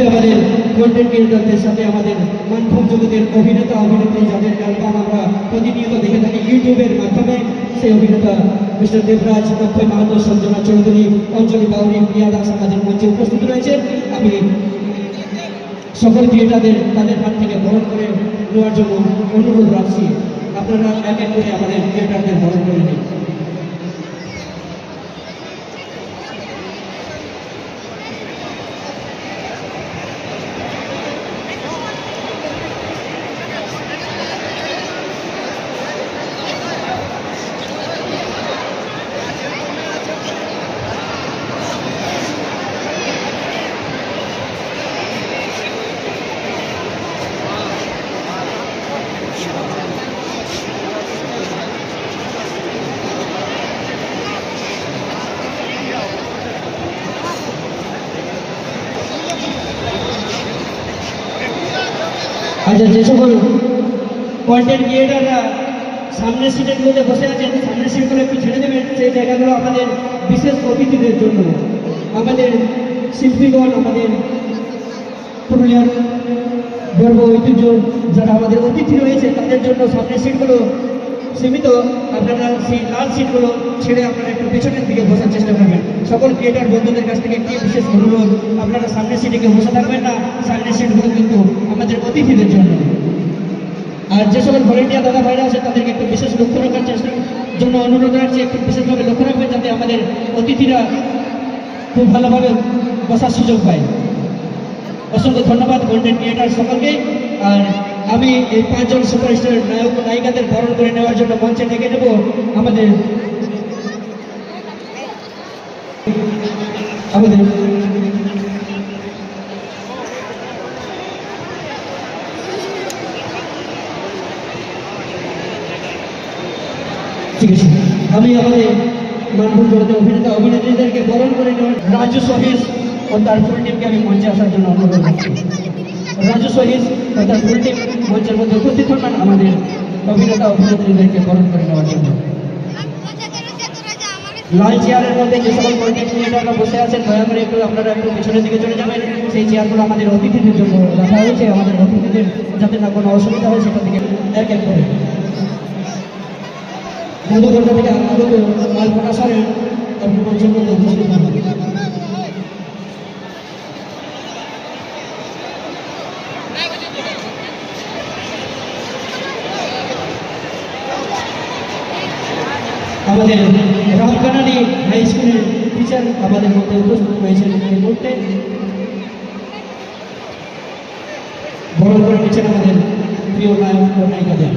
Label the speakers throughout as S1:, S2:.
S1: আমাদের কন্টেন্ট ক্রিয়েটরদের সাথে আমাদের মানভূম জগতের অভিনেতা, অভিনেত্রী যাদের অ্যালবাম আমরা প্রতিনিয়ত দেখে থাকি ইউটিউবের মাধ্যমে, সেই অভিনেতা মিস্টার দেবরাজ, অক্ষয় মাহাতো, সঞ্জনা চৌধুরী, অঞ্জলি বাউরি, প্রিয়া দাস আমাদের মঞ্চে উপস্থিত রয়েছে। আমি সকল ক্রিয়েটারদের তাদের হাত থেকে বরণ করে নেওয়ার জন্য অনুরোধ রাখছি। আপনারা এক এক করে আমাদের ক্রিয়েটারদের বরণ করে নিন। আচ্ছা যে সকল কন্টেন্ট ক্রিয়েটাররা সামনের সিটের মধ্যে বসে আছেন সামনের সিটগুলো একটু ছেড়ে দেবেন। সেই জায়গাগুলো আমাদের বিশেষ অতিথিদের জন্য, আমাদের শিল্পীগণ, আমাদের পুরুলিয়ার গর্ব ঐতিহ্য, যারা আমাদের অতিথি রয়েছে, তাদের জন্য সামনের সিটগুলো সীমিত, আপনারা সেই লাল সিটগুলো ছেড়ে আপনারা একটু পেছনের দিকে বসার চেষ্টা করবেন। সকল ক্রিয়েটার বন্ধুদের কাছ থেকে একটি বিশেষ অনুরোধ? আপনারা সামনের সিটে কেউ বসে থাকবেন না, সামনের সিটগুলো কিন্তু আমাদের অতিথিদের জন্য। আর যে সকল ভলেন্টিয়ার দাদা ভাইরা আছে, তাদেরকে একটু বিশেষ লক্ষ্য রাখার চেষ্টার জন্য অনুরোধ রাখছি একটু বিশেষভাবে লক্ষ্য রাখবেন যাতে আমাদের অতিথিরা খুব ভালোভাবে বসার সুযোগ পায়। অসংখ্য ধন্যবাদ কন্টেন্ট ক্রিয়েটার সকলকে। আর আমি এই পাঁচজন সুপারস্টার নায়ক নায়িকাদের বরণ করে নেওয়ার জন্য মঞ্চে ডেকে নেব আমাদের আমাদের আমি আমাদের মানভূম জগতের অভিনেতা অভিনেত্রীদেরকে বরণ করে নেওয়ার রাজু সহিস ও তার ফুল টিমকে আমি মঞ্চে আসার জন্য অনুরোধ করছি রাজু সহিস ও তার ফুল টিম মঞ্চের মধ্যে উপস্থিত হন আমাদের অভিনেতা অভিনেত্রীদেরকে বরণ করে নেওয়ার জন্য। লাল চেয়ারের মধ্যে যে সকল কন্টেন্ট বসে আছেন, দয়া করে একটু আপনারা একটু পিছনের দিকে চলে যাবেন। সেই চেয়ারগুলো আমাদের অতিথিদের জন্য রাখা হয়েছে। আমাদের অতিথিদের যাতে না কোনো অসুবিধা হয়, সেটা থেকে এক এক করে। মধুঘণ্টা থেকে আগত আলপনা সারেন আপনি মঞ্চের মধ্যে উপস্থিত আমাদের রামকানানি হাই স্কুলের টিচার আমাদের মধ্যে উপস্থিত হয়েছেন এই মুহূর্তে। বড় করে নিচ্ছেন আমাদের প্রিয় নায়ক ও নায়িকাদের।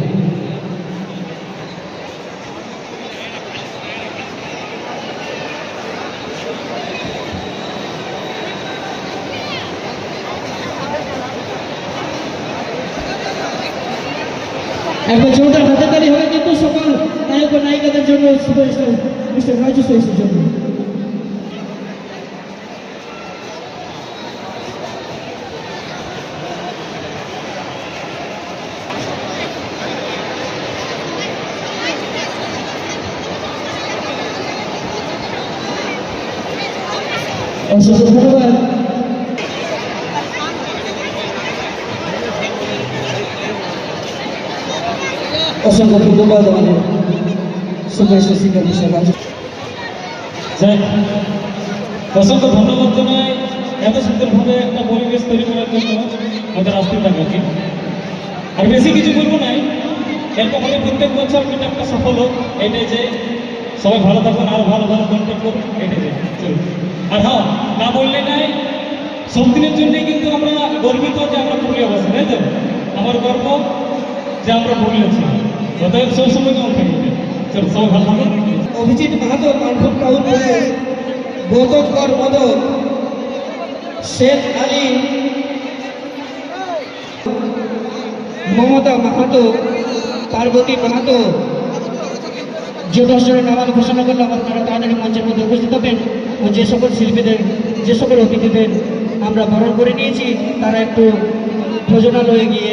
S1: একবার জোরদার হাতে তালি হবে কিন্তু সকল নায়ক ও নায়িকাদের জন্য সুপারস্টার মিস্টার রাজু সহিসের জন্য অসংখ্য ধন্যবাদ অসংখ্য ধন্যবাদ আমাদের রাজু
S2: যাই অসংখ্য ধন্যবাদ জানাই। এত সুন্দরভাবে একটা পরিবেশ তৈরি করার জন্য আমাদের আসতে থাকাকে আর বেশি কিছু বলব নাই এরকম হলে প্রত্যেক বছর এটা একটা সফল হোক এটাই যে সবাই ভালো থাকুন, আর ভালো ভালো কন্টেন্ট করুন, এটাই যে। আর হ্যাঁ না বললে নাই, সব দিনের জন্যই কিন্তু আমরা গর্বিত যে আমরা পুরুলিয়া বাসী তাই তো? আমার গর্ব যে আমরা পুরুলিয়া ছিল। অতএব সব সময় কেমন
S1: অভিজিৎ মাহাতো টাউন গৌতম কর মদক শেখ আলী, মমতা মাহাতো, পার্বতী মাহাতো যে দশজনের নাম আমি ঘোষণা করলাম আপনারা তাড়াতাড়ি মঞ্চের মধ্যে উপস্থিত হবেন ও যে সকল শিল্পীদের, যে সকল অতিথিদের আমরা বরণ করে নিয়েছি, তারা একটু ভোজনালয়ে গিয়ে